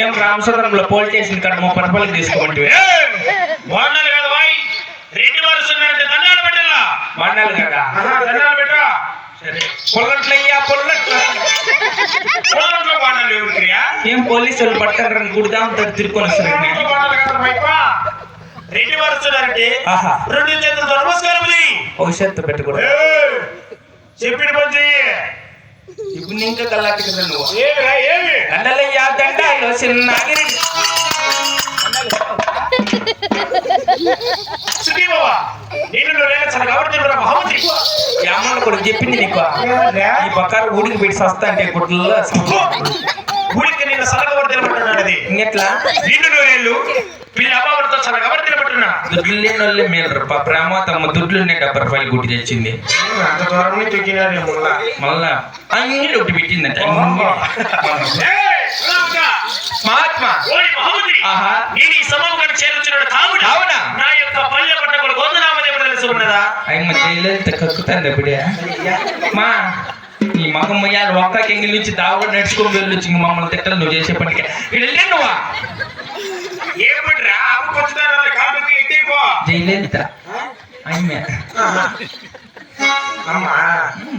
ఏం రామచంద్రంలో pole station కాడ ముప్పై రూపాయలకి తీసుకోమంటే? కదా బాయ్? రెడ్డి వారు ఉన్నారంటే దండాలు పెట్టాలా? కదా? దండాలు సరే. పొల్లట్లయ్యా పొల్లట్లు. పొలంలో బాగున్నాను ఎవరికి ఏం పోలీసులు పట్టుకుంటారని గుడిదాం తిరుకొని వస్తారు రెడ్డి వారు వస్తున్నారంటే ఆహా. రెండు చేతులతో నమస్కారం పెట్టుకోవడం ఏయ్, చెప్పిన పని చెయ్యి. ఇంకా కల్లాటి కదా నువ్వు. దండలయ్యా దండాలు చెప్పింది నీకు. ఈ పక్కన ఊడికి పెట్టి సస్తా అంటే గుడ్లలో ఊరికి నిన్న సలగబడి తినబట్టున్నాడు అది ఇంకెట్లా? నిన్ను నూరేళ్ళు పిల్ల అబ్బాబులతో సలగబడి తినబట్టున్నా దుడ్లు లేని వాళ్ళే ప్రేమ తమ దుడ్లు ఉన్నాయి డెబ్బై రూపాయలు గుడ్డి తెచ్చింది. అంత దూరం నుంచి తొక్కినారు ముళ్ళ? మళ్ళా? అన్ని. ఒకటి పెట్టిందంట. మహాత్మా! ఆహా. నేను ఈ సభకు చేరుచున్నాడు కావున అవునా? నా యొక్క పల్లె పట్టకుడు గోధనామదేవుడు తెలుసు ఉన్నదా? అయ్యమ్మ జైలు కక్కుతాను అప్పుడే. మా ఈ మగమ్మయ్య ఒక్క కెంగి నుంచి దావుడు నడుచుకొని వెళ్ళొచ్చు ఇంక మమ్మల్ని తిట్టలు నువ్వు చేసే పనికి. ఇక్కడ వెళ్ళే నువ్వా? ఏమిట్రా అప్పుకొచ్చుతారా కాదుకు ఎక్కిపో జైలేంత అయ్యమ్మ అమ్మా.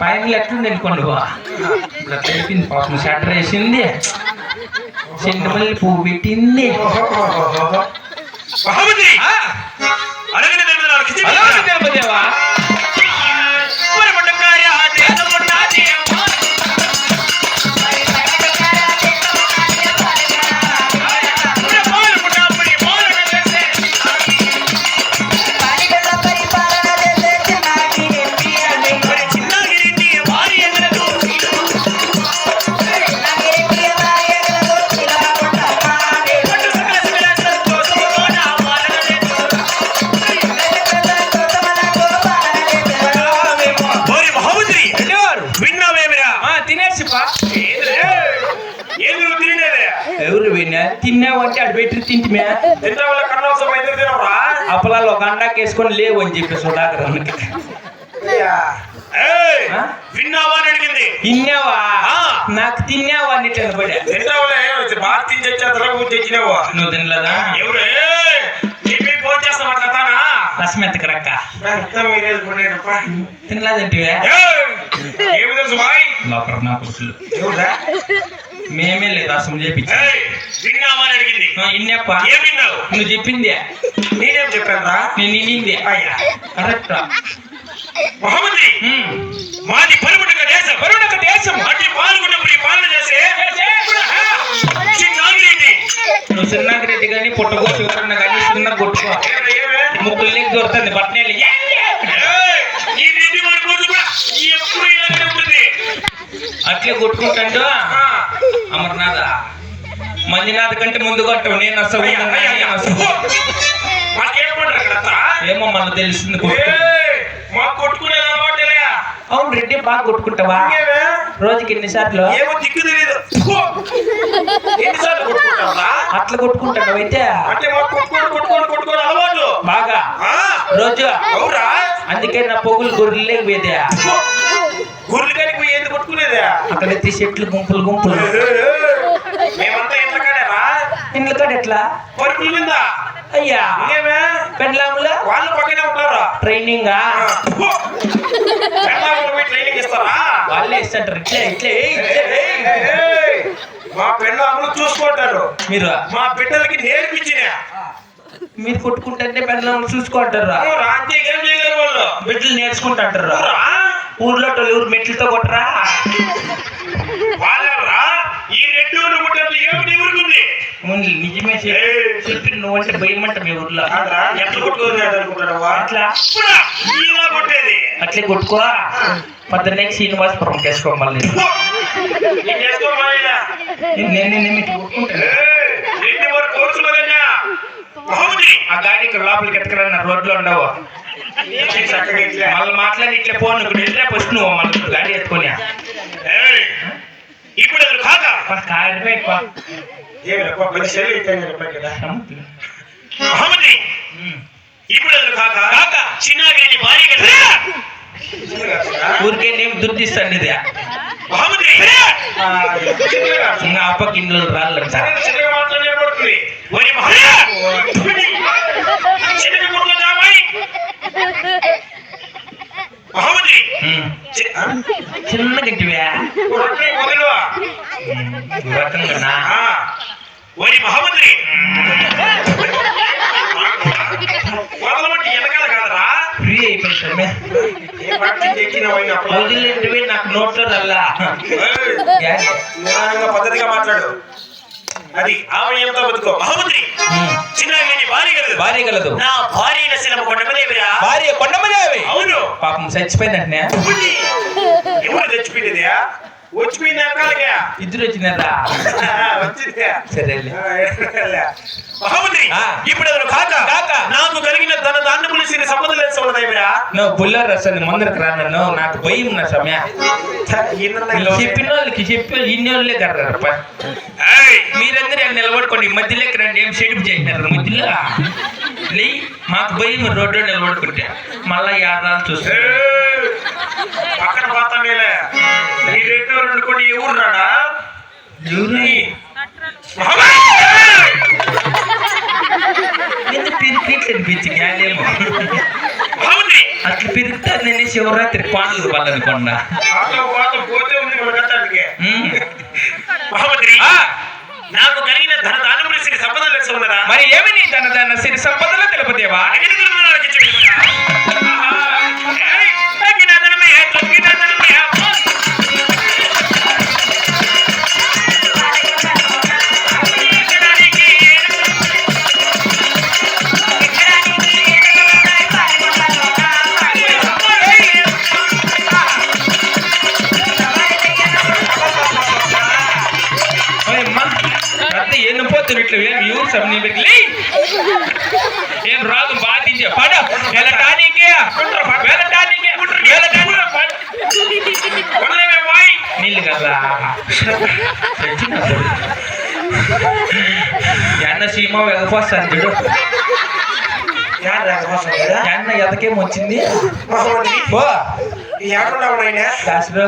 పైన ఎట్లుంది అనుకోండి తెలిపింది పాపం షట్టర్ వేసింది. చెండుమల్లి పువ్వు పెట్టింది. అడగని పెట్టి తింటిమే. అప్పలాలు ఒక అండాకి వేసుకొని లేవు అని చెప్పి సుధాకర్? విన్నావా అని అడిగింది. తిన్నావా. నాకు తిన్నావా అని పడా తిన్నావులే బాగా తిని తెచ్చేద్దరా ఊరు తెచ్చినావు నువ్వు తినలేదా? ఎవరు? చెప్పి ఫోన్ చేస్తా మాట్లాడతానా రసమెత్తకి రక్క. తినలేదంటే ఏమి తెలుసు బాయ్? లోపల నా మేమే లేదు రసం చేపించి. అని అడిగింది. ఇన్నప్ప? ఏం విన్నావు? నువ్వు చెప్పింది. నేనేం చెప్పాను నేను ఇనింది అయ్యా. కరెక్ట్ మహమ్మది మాది పరుముటక దేశం. పరుముటక దేశం. అట్టి పాల్గొన్నప్పుడు ఈ పాలన చేసే. నువ్వు చిన్నగిరెడ్డి కానీ పుట్టగొట్టు ఎవరన్నా కానీ చిన్న కొట్టుకో? ముక్కులు లేక దొరుకుతుంది బట్టనేళ్ళు అట్లే కొట్టుకుంటాడు? అమర్నాథ మంజునాథ్ కంటే ముందు కొట్టవు నేను అసలు? ఏమో మనకు తెలిసింది కొట్టుకునే అలవాటేలే. అవును రెడ్డి బాగా కొట్టుకుంటావా? రోజుకి ఎన్నిసార్లు? ఏమో దిక్కు తెలియదు ఎన్నిసార్లు కొట్టుకుంటావురా అట్లా కొట్టుకుంటాడు అయితే. అంటే మాకు కొట్టుకొని కొట్టుకొని కొట్టుకొని అలవాటు బాగా. ఆ, రోజు. అవురా? అందుకే నా పొగులు గొర్రెలే పోయి ఎందుకు కొట్టుకునేదే? అక్కడ చెట్లు గుంపులు గుంపులు. మేమంతా ఎంత కాడరా ఇండ్ల కాడ ఎట్లా? పరుపుల మీద? అయ్యా. ఇంకేమే? పెండ్లాముల? వాళ్ళు పక్కనే ఉంటారా? ట్రైనింగ్? పోయి ట్రైనింగ్ ఇస్తారా? వాళ్ళే ఇట్లే ఇట్లే ఇట్లే. మా పెళ్ళాములు చూసుకుంటారు. మీరు? మా బిడ్డలకి నేర్పించిన. మీరు కొట్టుకుంటే పెండ్లాములు చూసుకుంటారు? ఏం చేయగలరు వాళ్ళు? బిడ్డలు నేర్చుకుంటాంటారు? ఊరా? ఊర్లో ఎవరు మెట్లతో కొట్టరా? వాళ్ళరా ఈ రెడ్డి ఊరు ఏమిటి ఊరుకుంది నిజమే చెప్పి. మీ ఊర్లో. ఎట్లా అట్లా కొట్టేది. అట్లే కొట్టుకో. పొద్దున్నే శ్రీనివాసపురం? నేను కొట్టుకుంటాను. మహమ్మది ఆ గాడి ఇక్కడ లోపలికి ఎత్తుకురా రోడ్లో ఉండవు. మళ్ళీ మాట్లాడి ఇట్లా పోను ఇక్కడ వెళ్ళే ఫస్ట్ నువ్వు మళ్ళీ గాడి ఎత్తుకొని ఏయ్, ఇప్పుడు అది కాక కారిపోయి ఏమి రా, పది సెల్లు ఇచ్చాను చెప్పాను కదా మహమ్మది ఇప్పుడు అది కాక కాక చిన్నగిరి భార్య కదా ఊరికే నేను దుర్దిస్తాను ఇది మహమ్మది ఆ, చిన్నగా. ఇంకా అప్పకి ఇంట్లో రాళ్ళంట సరే, చిన్నగా మాట్లాడే పడుతుంది ఓరి మహయ్య! చిన్నగా గుర్తు జామాయి. మహమ్మది! ఉమ్. చి- ఆ? చిన్న గంటివా వదిలు. రకంగా ఆ, ఓరి మహమ్మది! వదలమంటే వెనకాల కాదరా. ఫ్రీ అయిపోయింది ఏ పార్టీ ఎక్కినావు అయినా అప్పుడు? వదిలేంటివి నాకు నోట్లో నిదానంగా పద్ధతిగా మాట్లాడు. అది బతుకో. మహమ్మద్రి చిన్న భార్య కలదు. నా భార్య నశిలము కొండమదేవిరా భార్య కొండమదేవి అవును. పాపం చచ్చిపోయిందంటే. ఎవరు తెచ్చిపోయింది వచ్చిపోయింది ఇద్దరు వచ్చిందా సరేలే. ఇప్పుడు అతను కాక? కాక. నాకు కలిగిన తన దాన్ని సంపద లేదు ఉన్నదేవిరా నువ్వు బుల్లర్ వస్తుంది ముందరకు రా నన్ను నాకు భయం నా సమయ చెప్పిన వాళ్ళకి చెప్పి ఇన్ని వాళ్ళే కర్రప్ప మీరందరూ నిలబడుకోండి మధ్యలోకి రండి ఏం షెడ్యూల్ చేసినారు మధ్యలో? లే మాకు భయం రోడ్లో నిలబడుకుంటే. మళ్ళా యాదాలు చూస్తారు. పక్కన రెండు రెండు కొన్ని ఎవరు రాడా ఎవరు? ఎందుకు పిరికిట్లేదు పిచ్చి గాలేమో మహమ్మద్రి అట్లా పెరుగుతారు నేను శివరాత్రి పాటలు వాళ్ళనుకోండా పాత పాత పోతే ఉంది మన కట్టానికి ఉమ్. మహమ్మద్రి ఆ, నాకు కలిగిన ధన దానం చేసిన సంపద లెక్క ఉన్నదా మరి ఏమి నీ తన తన సిరి సంపదలో తెలుపుదేవా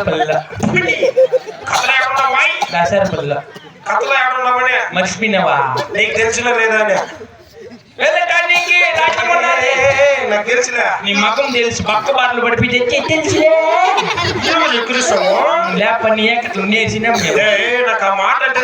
పల్ల. కథలో ఏడున్నావు పోయి? దాసరా పల్ల. కథలో ఏడున్నావని మర్చిపోయినావా? నీకు తెలిసినా లేదా వెళ్ళటానికి. ఏయ్, నాకు తెలిసినా నీ మగం తెలిసి పక్క బాటలు పడిపించే తెలుసులే ఏమో ఎక్కిరిస్తాము లేప నీ ఏకట్లు నేర్చినా నాకు ఆ మాట అంటే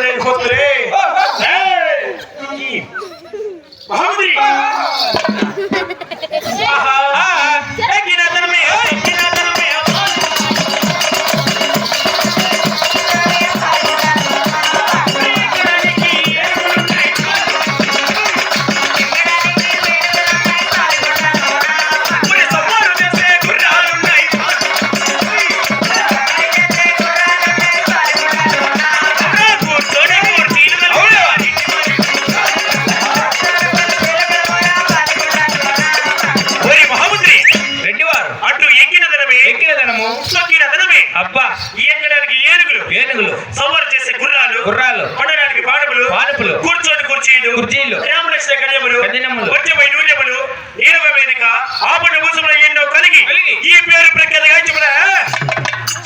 ఎక్కడానికి ఏనుగులు ఏనుగులు. సవారు చేసే గుర్రాలు గుర్రాలు. పడడానికి పాడములు పానుపులు కూర్చొని కుర్చీలు కుర్చీలు. రామలక్ష్మ కళ్యములు కళ్యాణములు. వచ్చపై నూనెములు నీలవ వేదిక ఆపణ భూసముల ఎన్నో కలిగి. ఈ పేరు ప్రఖ్యాతగా చెప్పడా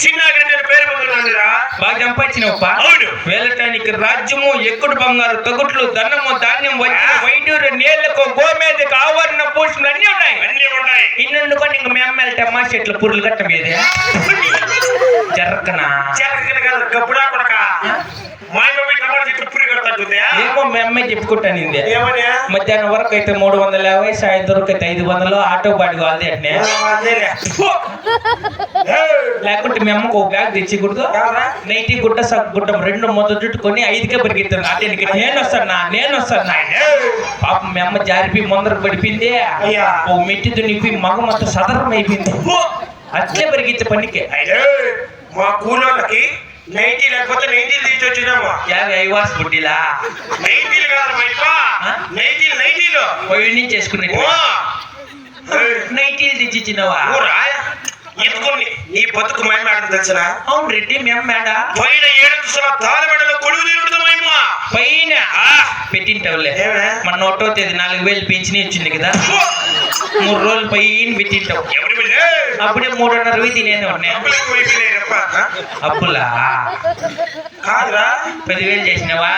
చిన్న గంటల పేరు పొందుతున్నారా బాగా సంపాదించినప్ప అవును. వెళ్ళటానికి రాజ్యము ఎక్కుడు బంగారు తగుట్లు ధనము ధాన్యం వచ్చిన వైద్యుడు నీళ్ళకు గోమేదకు ఆవరణ పోషణలు అన్ని ఉన్నాయి. అన్ని ఉన్నాయి. ఇన్నుకొని ఇంక మేము టమా చెట్లు పురులు కట్ట జరకనా కాదు గప్పుడా కొడక. మా మేమే చెప్పుకుంటాను ఇందే ఏమని మధ్యాహ్నం వరకు అయితే మూడు వందల యాభై సాయంత్రం అయితే ఐదు వందలు ఆటో బాడి వాళ్ళది అట్నే. అదేలే. లేకుంటే మీ అమ్మకు ఒక బ్యాగ్ తెచ్చికూడదు? నైటీ గుడ్డ సగ్గు గుడ్డ రెండు మొదలుకొని ఐదుకే పరిగెత్తాను. అతనికి నేను వస్తానా? నేను వస్తానా? పాపం మీ అమ్మ జారిపి ముందరకు పడిపోయింది. ఓ మెట్టి దునిపి మగం మొత్తం సదరం అయిపోయింది. అట్లే పరిగెత్తే పనికి. మా కూలోళ్ళకి నైటీ లేకపోతే నైటీలు తీసి వచ్చినాము యాభై ఐవాస్ బుడ్డిలా నైటీలు కాదు మా ఇప్ప. ఆ? నైటీలు నైటీలు పొయ్యి నుంచి చేసుకునే ఓ! నైటీలు తెచ్చిచ్చినవా? ఊరా? ఎందుకుని నీ బతుకు ఆడదు తెలిసిన? అవును రెడ్డి మీ అమ్మ మేడ. పైన ఏడు తుసల తాళమెడలో కొడుకు తిరుగుతుంది పైన పెట్టింటావులే? మన ఒకటో తేదీ నాలుగు వేలు పెంచిన ఇచ్చింది కదా. మూడు రోజులు పైన పెట్టింటావు. అప్పుడే మూడున్నర వెయ్యి తినేది ఉన్నాయి అప్పులా? కాదురా. పదివేలు చేసినావా?